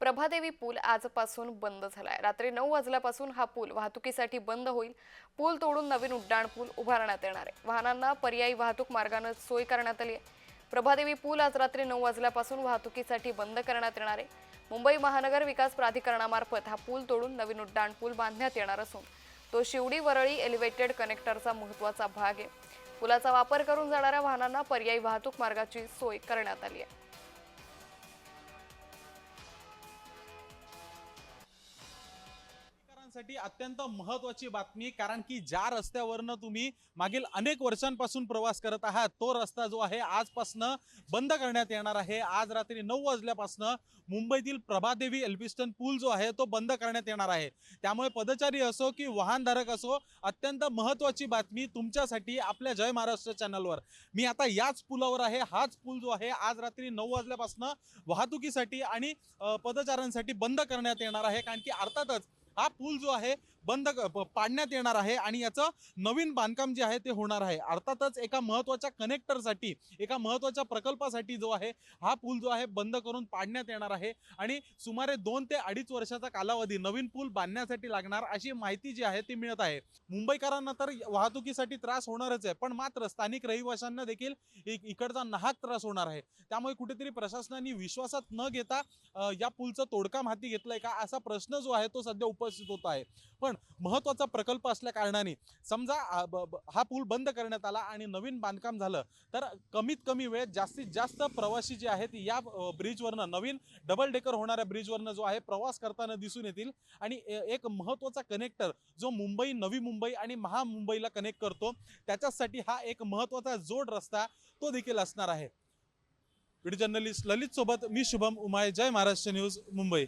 प्रभादेवी पूल आजपासून बंद झालाय. रात्री नऊ वाजल्यापासून हा पूल वाहतुकीसाठी बंद होईल. पूल तोडून नवीन उड्डाण पूल उभारण्यात येणार आहे. वाहनांना पर्यायी वाहतूक मार्गानं सोय करण्यात आली आहे. प्रभादेवी पूल आज रात्री नऊ वाजल्यापासून वाहतुकीसाठी बंद करण्यात येणार आहे. मुंबई महानगर विकास प्राधिकरणामार्फत हा पूल तोडून नवीन उड्डाण पूल बांधण्यात येणार असून तो शिवडी वरळी एलिव्हेटेड कनेक्टरचा महत्त्वाचा भाग आहे. पुलाचा वापर करून जाणाऱ्या वाहनांना पर्यायी वाहतूक मार्गाची सोय करण्यात आली आहे. साठी अत्यंत महत्वाची बातमी कारण की ज्या रस्त्यावरनं तुम्ही मागील अनेक वर्षांपासून प्रवास करत आहात तो रस्ता जो आहे आजपासनं बंद करण्यात येणार आहे. आज रात्री नऊ वाजल्यापासनं मुंबईतील प्रभादेवी एल्बिस्टन पूल जो आहे तो बंद करण्यात येणार आहे. त्यामुळे पदचारी असो की वाहनधारक असो अत्यंत महत्वाची बातमी तुमच्यासाठी आपल्या जय महाराष्ट्र चॅनलवर. मी आता याच पुलावर आहे हाच पूल जो आहे आज रात्री नऊ वाजल्यापासनं वाहतुकीसाठी आणि पदचाऱ्यांसाठी बंद करण्यात येणार आहे कारण की अर्थातच हा पूल जो आहे बंद पाडण्यात येणार आहे आणि याचं नवीन बांधकाम जे आहे ते होणार आहे. अर्थातच एका महत्त्वाच्या कनेक्टरसाठी एका महत्त्वाच्या प्रकल्पासाठी जो आहे हा पूल जो आहे बंद करून पाडण्यात येणार आहे. आणि सुमारे दोन ते अडीच वर्षाचा कालावधी नवीन पूल बांधण्यासाठी लागणार अशी माहिती जी आहे ती मिळत आहे. मुंबईकरांना तर वाहतुकीसाठी त्रास होणारच आहे पण मात्र स्थानिक रहिवाशांना देखील इकडचा नाहक त्रास होणार आहे. त्यामुळे कुठेतरी प्रशासनाने विश्वासात न घेता या पूलचं तोडकाम हाती घेतलंय का असा प्रश्न जो आहे तो सध्या उपस्थित होत आहे. पण महत्त्वाचा प्रकल्प असल्या कारणाने समजा हा पूल बंद करण्यात आला आणि नवीन बांधकाम झालं तर कमीत कमी वेळेत जास्तीत जास्त प्रवासी जे आहेत या ब्रिजवरनं नवीन डबल डेकर होणाऱ्या ब्रिजवरनं जो आहे प्रवास करताना दिसून येतील. आणि एक महत्त्वाचा कनेक्टर जो मुंबई नवी मुंबई आणि महामुंबईला कनेक्ट करतो त्याच्यासाठी हा एक महत्त्वाचा जोड रस्ता तो देखील असणार आहे. व्हिडिओ जर्नलिस्ट ललित सोबत मी शुभम उमाय जय महाराष्ट्र न्यूज मुंबई.